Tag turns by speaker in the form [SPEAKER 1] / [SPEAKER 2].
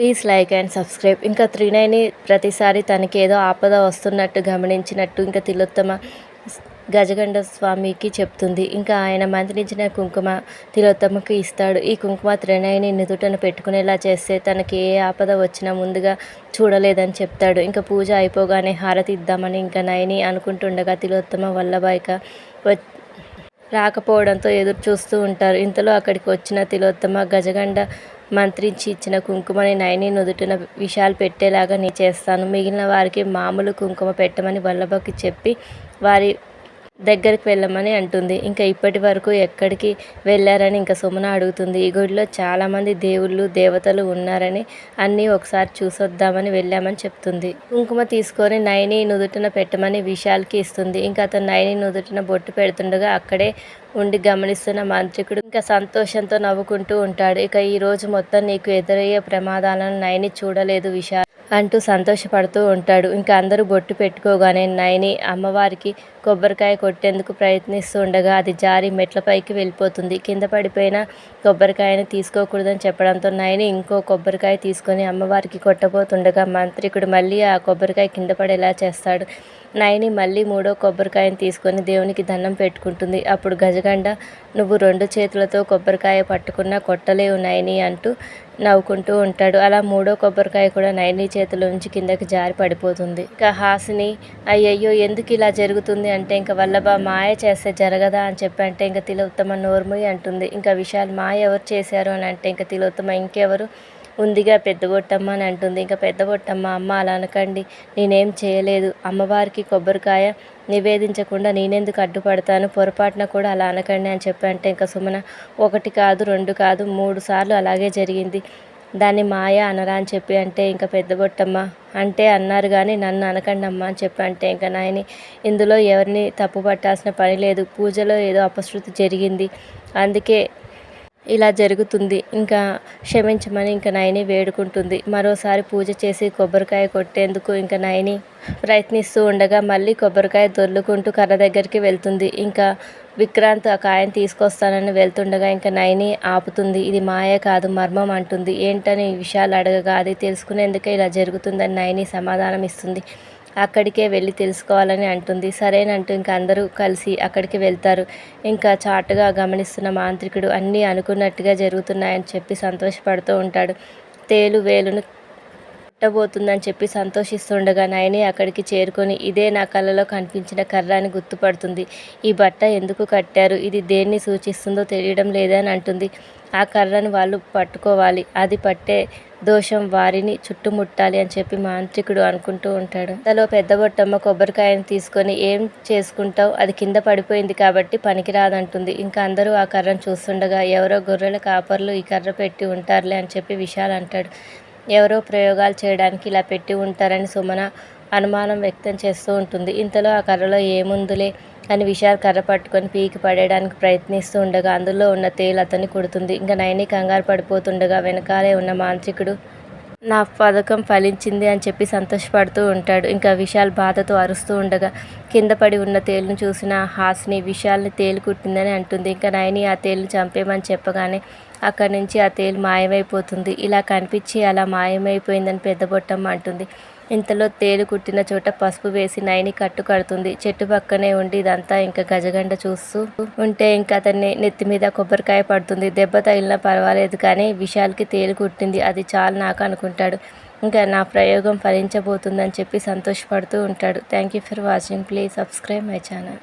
[SPEAKER 1] Please like and subscribe. ఇంకా త్రినైని ప్రతిసారి తనకి ఏదో ఆపద వస్తున్నట్టు గమనించినట్టు ఇంకా తిలోత్తమ గజగండ స్వామికి చెప్తుంది. ఇంకా ఆయన మంత్రించిన కుంకుమ తిలోత్తమకు ఇస్తాడు. ఈ కుంకుమ త్రినయని నుదుటన పెట్టుకునేలా చేస్తే తనకి ఏ ఆపద వచ్చినా ముందుగా చూడలేదని చెప్తాడు. ఇంకా పూజ అయిపోగానే హారతి ఇద్దామని ఇంకా నయని అనుకుంటుండగా తిలోత్తమ వల్లభాయిక రాకపోవడంతో ఎదురు చూస్తూ ఉంటారు. ఇంతలో అక్కడికి వచ్చిన తిలోత్తమ గజగండ మంత్రించి ఇచ్చిన కుంకుమని నయని నుదుటిన విషాలు పెట్టేలాగా నేను చేస్తాను. మిగిలిన వారికి మామూలు కుంకుమ పెట్టమని వల్లభకి చెప్పి వారి దగ్గరికి వెళ్ళమని అంటుంది. ఇంకా ఇప్పటి వరకు ఎక్కడికి వెళ్ళారని ఇంకా సుమన అడుగుతుంది. ఈ గుడిలో చాలామంది దేవుళ్ళు దేవతలు ఉన్నారని అన్నీ ఒకసారి చూసొద్దామని వెళ్ళామని చెప్తుంది. కుంకుమ తీసుకొని నయని నుదుటిన పెట్టమని విశాల్కి ఇస్తుంది. ఇంకా అతను నయని నుదుటిన బొట్టు పెడుతుండగా అక్కడే ఉండి గమనిస్తున్న మాంత్రికుడు ఇంకా సంతోషంతో నవ్వుకుంటూ ఉంటాడు. ఇక ఈ రోజు మొత్తం నీకు ఎదురయ్యే ప్రమాదాలను నయని చూడలేదు విశాల్ అంటూ సంతోషపడుతూ ఉంటాడు. ఇంకా అందరూ బొట్టు పెట్టుకోగానే నయని అమ్మవారికి కొబ్బరికాయ కొట్టేందుకు ప్రయత్నిస్తూ ఉండగా అది జారి మెట్లపైకి వెళ్ళిపోతుంది. కింద పడిపోయిన కొబ్బరికాయని తీసుకోకూడదని చెప్పడంతో నయని ఇంకో కొబ్బరికాయ తీసుకొని అమ్మవారికి కొట్టబోతుండగా మంత్రికుడు మళ్ళీ ఆ కొబ్బరికాయ కింద పడేలా చేస్తాడు. నయని మళ్ళీ మూడో కొబ్బరికాయని తీసుకొని దేవునికి దండం పెట్టుకుంటుంది. అప్పుడు గజగండ నువ్వు రెండు చేతులతో కొబ్బరికాయ పట్టుకున్నా కొట్టలేవు నయని అంటూ నవ్వుకుంటూ ఉంటాడు. అలా మూడో కొబ్బరికాయ కూడా నయని చేతిలో నుంచి కిందకి జారి పడిపోతుంది. ఇక హాసిని అయ్యయ్యో ఎందుకు ఇలా జరుగుతుంది? అంటే ఇంకా వల్లభ మాయ చేస్తే జరగదా అని చెప్పి అంటే ఇంకా తిలోత్తమ నోర్ముయి అంటుంది. ఇంకా విశాల్ మాయ ఎవరు చేశారు అని అంటే ఇంకా తిలోత్తమ ఇంకెవరు? ఉందిగా పెద్ద బొట్టమ్మ అని అంటుంది. ఇంకా పెద్ద బొట్టమ్మ అమ్మ అలా అనకండి. నేనేం చేయలేదు. అమ్మవారికి కొబ్బరికాయ నివేదించకుండా నేనెందుకు అడ్డుపడతాను? పొరపాటున కూడా అలా అనకండి అని చెప్పి అంటే ఇంకా సుమన ఒకటి కాదు రెండు కాదు మూడు సార్లు అలాగే జరిగింది. దాన్ని మాయ అనరా అని చెప్పి అంటే ఇంకా పెద్ద బొట్టమ్మ అంటే అన్నారు కానీ నన్ను అనకండి అమ్మ అని చెప్పి అంటే ఇంకా నాయని ఇందులో ఎవరిని తప్పు పట్టాల్సిన పని లేదు. పూజలో ఏదో అపశృతి జరిగింది. అందుకే ఇలా జరుగుతుంది. ఇంకా క్షమించమని ఇంకా నయని వేడుకుంటుంది. మరోసారి పూజ చేసి కొబ్బరికాయ కొట్టేందుకు ఇంకా నయని ప్రయత్నిస్తూ ఉండగా మళ్ళీ కొబ్బరికాయ దొర్లుకుంటూ కర్ర దగ్గరికి వెళ్తుంది. ఇంకా విక్రాంత్ ఆ కాయని తీసుకొస్తానని వెళ్తుండగా ఇంకా నయని ఆపుతుంది. ఇది మాయ కాదు మర్మం అంటుంది. ఏంటని విషయాలు అడగగా అది తెలుసుకునేందుకే ఇలా జరుగుతుందని నయని సమాధానం ఇస్తుంది అక్కడికే వెళ్ళి తెలుసుకోవాలని అంటుంది. సరేనంటూ ఇంకా అందరూ కలిసి అక్కడికి వెళ్తారు. ఇంకా చాటుగా గమనిస్తున్న మాంత్రికుడు అన్నీ అనుకున్నట్టుగా జరుగుతున్నాయని చెప్పి సంతోషపడుతూ ఉంటాడు. తేలు వేలును పుట్టబోతుందని చెప్పి సంతోషిస్తుండగా నయని అక్కడికి చేరుకొని ఇదే నా కళ్ళలో కనిపించిన కర్ర అని గుర్తుపడుతుంది. ఈ బట్ట ఎందుకు కట్టారు? ఇది దేన్ని సూచిస్తుందో తెలియడం లేదని అంటుంది. ఆ కర్రను వాళ్ళు పట్టుకోవాలి. అది పట్టే దోషం వారిని చుట్టుముట్టాలి అని చెప్పి మాంత్రికుడు అనుకుంటూ ఉంటాడు. తలో పెద్ద బొట్టమ్మ కొబ్బరికాయను తీసుకొని ఏం చేసుకుంటావు? అది కింద పడిపోయింది కాబట్టి పనికిరాదంటుంది ఇంకా అందరూ ఆ కర్రను చూస్తుండగా ఎవరో గొర్రెల కాపర్లు ఈ కర్ర పెట్టి ఉంటారులే అని చెప్పి విశాల్ అంటాడు. ఎవరో ప్రయోగాలు చేయడానికి ఇలా పెట్టి ఉంటారని సుమన అనుమానం వ్యక్తం చేస్తూ ఉంటుంది. ఇంతలో ఆ కర్రలో ఏముందులే అని విశాల్ కర్ర పట్టుకొని పీకి పడేయడానికి ప్రయత్నిస్తూ ఉండగా అందులో ఉన్న తేలు అతన్ని కుడుతుంది. ఇంకా నయని కంగారు పడిపోతుండగా వెనకాలే ఉన్న మాంత్రికుడు నా పథకం ఫలించింది అని చెప్పి సంతోషపడుతూ ఉంటాడు. ఇంకా విశాల్ బాధతో అరుస్తూ ఉండగా కింద పడి ఉన్న తేలును చూసిన హాస్ని విశాల్ని తేలు కుట్టిందని అంటుంది. ఇంకా నయని ఆ తేలును చంపేమని చెప్పగానే అక్కడి నుంచి ఆ తేలు మాయమైపోతుంది. ఇలా కనిపించి అలా మాయమైపోయిందని పెద్ద బొట్టమ్మ అంటుంది. ఇంతలో తేలు కుట్టిన చోట పసుపు వేసి నయని కట్టు కడుతుంది. చెట్టు పక్కనే ఉండి ఇదంతా ఇంకా గజగండ చూస్తూ ఉంటే ఇంకా అతన్ని నెత్తి మీద కొబ్బరికాయ పడుతుంది. దెబ్బ తగిలినా పర్వాలేదు కానీ విశాల్కి తేలు కుట్టింది. అది చాలు నాకు అనుకుంటాడు. ఇంకా నా ప్రయోగం ఫలించబోతుందని చెప్పి సంతోషపడుతూ ఉంటాడు. Thank you for watching. Please subscribe my channel.